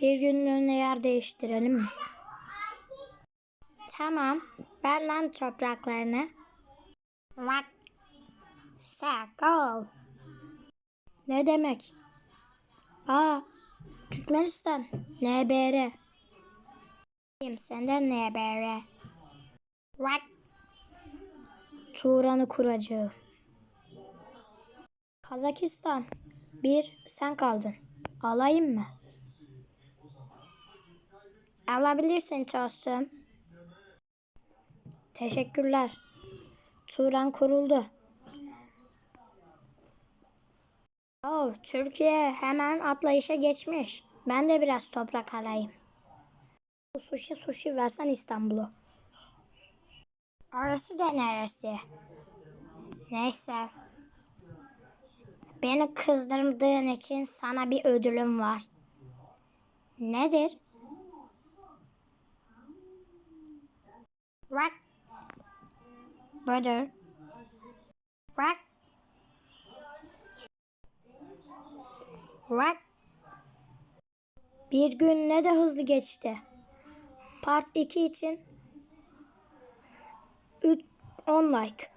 Bir günlüğüne yer değiştirelim mi? Tamam. Ver lan topraklarını. Bak. Sakol. Ne demek? Aa, Türkmenistan. NBR. Senden NBR? Bak. Turan'ı kuracağım. Kazakistan. Bir sen kaldın. Alayım mı? Alabilirsin dostum. Teşekkürler. Turan kuruldu. Oh, Türkiye hemen atlayışa geçmiş. Ben de biraz toprak alayım. Sushi sushi versen İstanbul'u. Orası da neresi? Neyse. Beni kızdırdığın için sana bir ödülüm var. Nedir? Rock. Butter. Rock. Rock. Bir gün ne de hızlı geçti. Part 2 için 10 like.